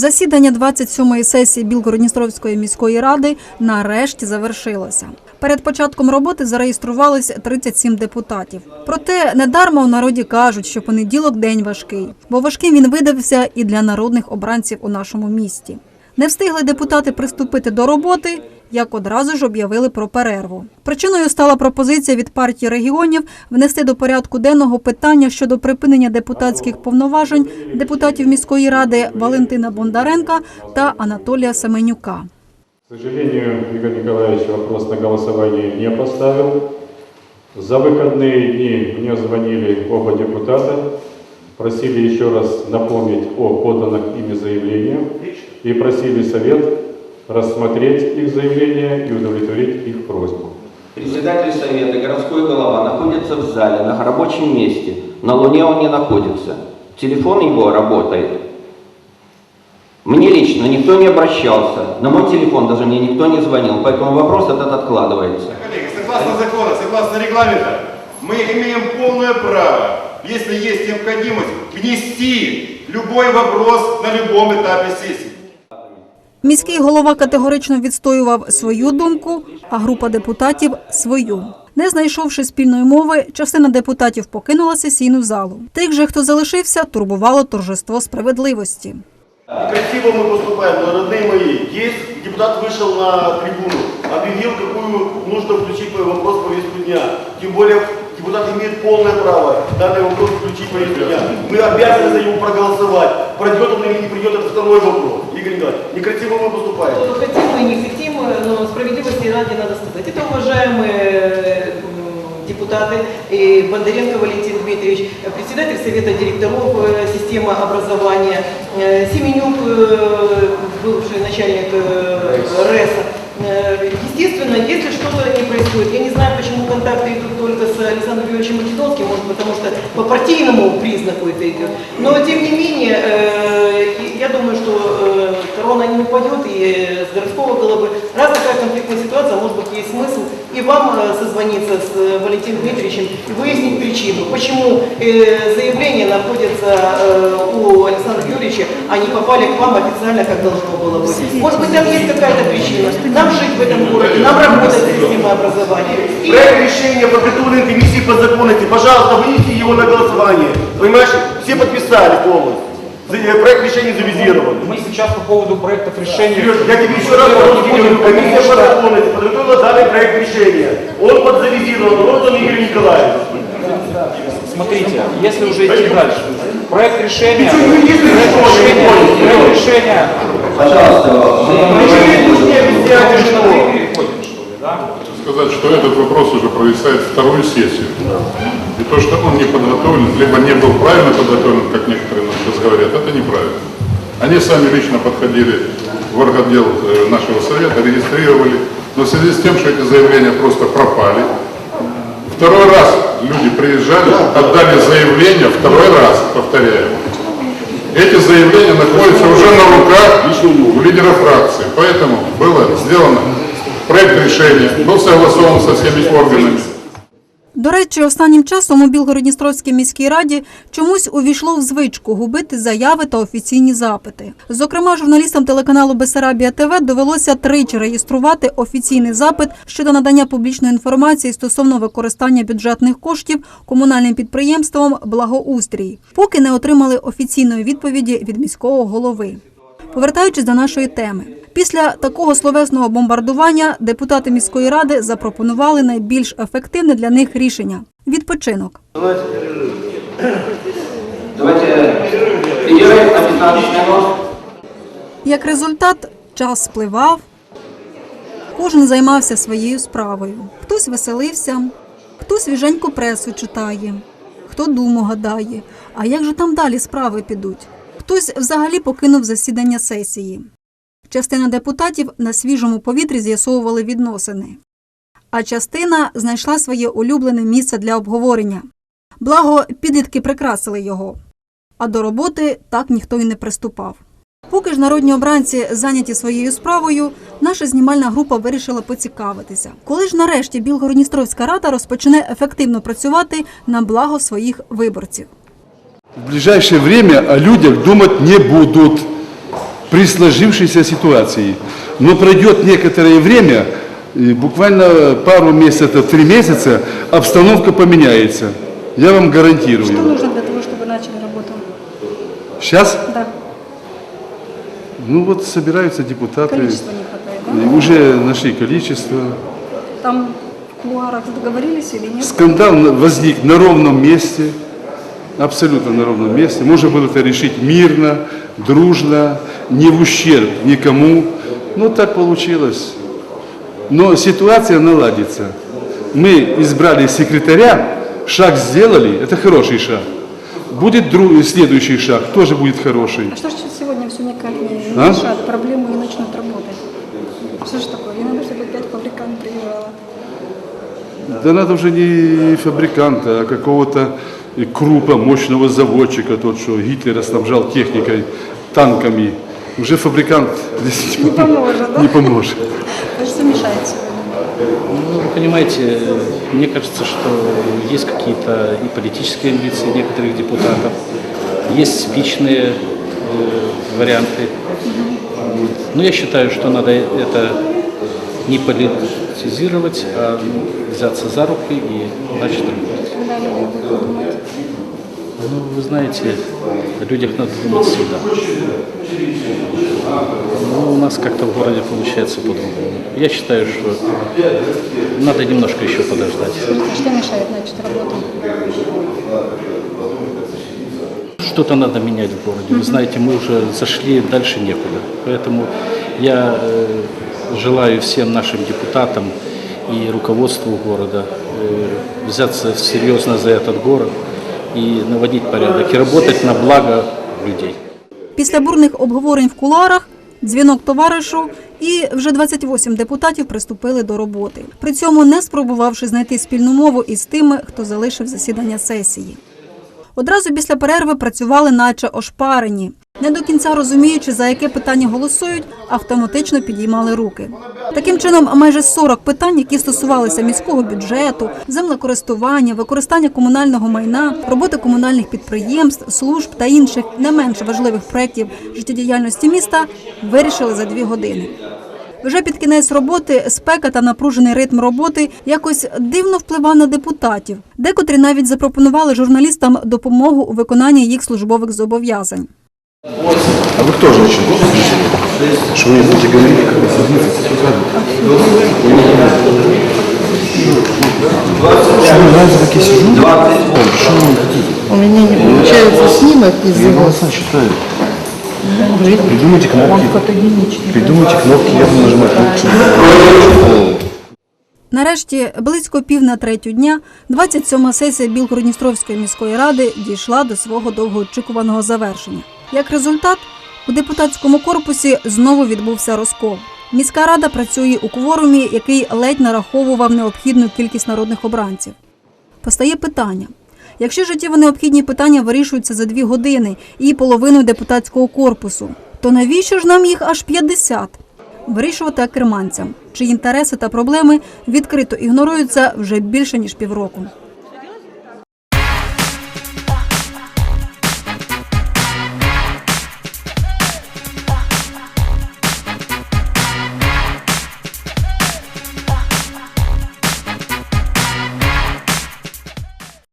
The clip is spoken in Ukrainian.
Засідання 27-ї сесії Білгородністровської міської ради нарешті завершилося. Перед початком роботи зареєструвалися 37 депутатів. Проте недарма у народі кажуть, що понеділок день важкий, бо важким він видався і для народних обранців у нашому місті. Не встигли депутати приступити до роботи, як одразу ж об'явили про перерву. Причиною стала пропозиція від партії регіонів внести до порядку денного питання щодо припинення депутатських повноважень депутатів міської ради Валентина Бондаренка та Анатолія Семенюка. К сожалению, Игорь Николаевич вопрос на голосование не поставил. За выходные дни мне звонили оба депутата, просили еще раз напомнить о поданных ими заявлениях и просили совет рассмотреть их заявления и удовлетворить их просьбу. Председатель совета, городской голова находится в зале, на рабочем месте. На Луне он не находится. Телефон его работает. Мне лично никто не обращался. На мой телефон даже мне никто не звонил. Поэтому вопрос этот откладывается. Коллеги, согласно закону, согласно регламенту, мы имеем полное право, если есть необходимость, внести любой вопрос на любом этапе сессии. Міський голова категорично відстоював свою думку, а група депутатів свою. Не знайшовши спільної мови, частина депутатів покинула сесійну залу. Тих же, хто залишився, турбувало торжество справедливості. Красиво мы поступаем, но, родные мои, есть депутат вышел на трибуну, объявил, какую нужно включить по- вопрос в повестку дня. Тем более депутат имеет полное право данный вопрос включить в повестку дня. Мы обязаны за него проголосовать. Пройдет он или не придет, это второй вопрос. Игорь Николаевич, некрасиво мы поступаем. Ну, Хотим мы, не хотим, но справедливости ради надо сказать. Это уважаемые э, м, депутаты и Бондаренко Валентин Дмитриевич, э, председатель Совета директоров э, системы образования, э, Семенюк, э, бывший начальник э, РЭСа. Естественно, если что-то не происходит, я не знаю, почему контакты идут только с Александром Юрьевичем Македонским, может потому что по партийному признаку это идет. Но тем не менее, э, я думаю, что э, корона не упадет и с городского головы. Раз такая конфликтная ситуация, может быть, есть смысл и вам э, созвониться с Валентином Дмитриевичем и выяснить причину, почему заявления находятся э, у Александра Юрьевича, а не попали к вам официально, как должно было быть. Может быть, там есть какая-то причина. Нам жить в этом городе, нам работать с системой образования. И Проект решения подготовленной комиссии по законности, пожалуйста, вынесите его на голосование. Понимаешь, все подписали полностью. Э, Проект решения завизирован. Мы сейчас по поводу проектов решений... Сереж, я тебе еще раз говорю, комиссия по законности подготовила данный проект решения. Он подзавизирован, Розан Игорь Николаевич. Смотрите, если уже идти дальше. Проект решения... Проект решения... Проект решения... Пожалуйста, сказать, что этот вопрос уже провисает вторую сессию. И то, что он не подготовлен, либо не был правильно подготовлен, как некоторые нам сейчас говорят, это неправильно. Они сами лично подходили в орготдел э, нашего совета, регистрировали, но в связи с тем, что эти заявления просто пропали, второй раз люди приезжали, отдали заявление, второй раз, повторяю, эти заявления находятся уже на руках у лидера фракции. Поэтому было сделано проект решения, был согласован со всеми органами. До речі, останнім часом у Білгородністровській міській раді чомусь увійшло в звичку губити заяви та офіційні запити. Зокрема, журналістам телеканалу Бесарабія ТВ довелося тричі реєструвати офіційний запит щодо надання публічної інформації стосовно використання бюджетних коштів комунальним підприємством Благоустрій, поки не отримали офіційної відповіді від міського голови. Повертаючись до нашої теми, після такого словесного бомбардування депутати міської ради запропонували найбільш ефективне для них рішення відпочинок. давайте перерыв на 15 минут. Як результат, час спливав, кожен займався своєю справою. Хтось веселився, хто свіженьку пресу читає, хто думу гадає. А як же там далі справи підуть? Хтось взагалі покинув засідання сесії. Частина депутатів на свіжому повітрі з'ясовували відносини, а частина знайшла своє улюблене місце для обговорення. Благо, підлітки прикрасили його, а до роботи так ніхто й не приступав. Поки ж народні обранці зайняті своєю справою, наша знімальна група вирішила поцікавитися, коли ж нарешті Білгородністровська рада розпочне ефективно працювати на благо своїх виборців. В ближайшее время о людях думать не будут. При сложившейся ситуации. Но пройдет некоторое время, буквально пару месяцев, три месяца, обстановка поменяется. Я вам гарантирую. Что нужно для того, чтобы начали работу? Сейчас, Да, ну вот собираются депутаты, количество не хватает, да? уже нашли количество. Там в кулуарах договорились или нет? Скандал возник на ровном месте, абсолютно на ровном месте. Можно было это решить мирно, дружно, не в ущерб никому. Но так получилось. Но ситуация наладится. Мы избрали секретаря, шаг сделали, это хороший шаг. Будет друг, следующий шаг, тоже будет хороший. А что же сегодня все никак не, А? решат проблему и начнут работать? Что же такое? Не надо, чтобы опять фабрикант приезжала. Да надо уже не фабриканта, а какого-то крупа, мощного заводчика, тот, что Гитлера снабжал техникой, танками. Уже фабрикант здесь Не поможет, да? не поможет. То есть все мешает сегодня. Ну, вы понимаете, мне кажется, что есть какие-то и политические амбиции некоторых депутатов, есть личные э, варианты. Но я считаю, что надо это не политизировать, а ну, взяться за руки и начать работать. Ну, вы знаете, о людях надо думать всегда. Ну, у нас как-то в городе получается по-другому. Я считаю, что надо немножко еще подождать. Что мешает начать работу? Что-то надо менять в городе. Вы знаете, мы уже зашли дальше некуда. Поэтому я э, желаю всем нашим депутатам и руководству города э, взяться серьезно за этот город и наводить порядок, и работать на благо людей. Після бурних обговорень в куларах, дзвінок товаришу і вже 28 депутатів приступили до роботи. При цьому не спробувавши знайти спільну мову із тими, хто залишив засідання сесії. Одразу після перерви працювали наче ошпарені. Не до кінця розуміючи, за яке питання голосують, автоматично підіймали руки. Таким чином, майже 40 питань, які стосувалися міського бюджету, землекористування, використання комунального майна, роботи комунальних підприємств, служб та інших не менш важливих проєктів життєдіяльності міста, вирішили за дві години. Вже під кінець роботи спека та напружений ритм роботи якось дивно впливав на депутатів. Декотрі навіть запропонували журналістам допомогу у виконанні їх службових зобов'язань. А вы кто женщина? Что вы не будете говорить, как вы садитесь? Что вы нравится, как я сижу? Что вы хотите? У меня не получается снимок из Я его. голоса считаю. Придумайте кнопки. Придумайте кнопки, я буду нажимать кнопки. Нарешті, близько пів на третю дня, 27-ма сесія Білгородністровської міської ради дійшла до свого довгоочікуваного завершення. Як результат, у депутатському корпусі знову відбувся розкол. Міська рада працює у кворумі, який ледь нараховував необхідну кількість народних обранців. Постає питання: якщо життєво необхідні питання вирішуються за дві години і половиною депутатського корпусу, то навіщо ж нам їх аж 50? Вирішувати керманцям, чиї інтереси та проблеми відкрито ігноруються вже більше ніж півроку.